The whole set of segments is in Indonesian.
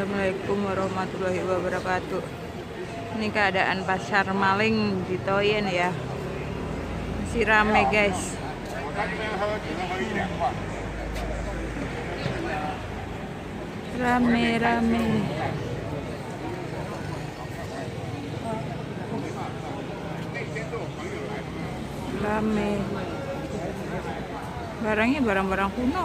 Assalamualaikum warahmatullahi wabarakatuh. Ini keadaan pasar maling di Toyen ya. Masih rame guys. Rame rame. Rame. Barangnya barang-barang kuno.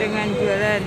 đường ăn vừa lên.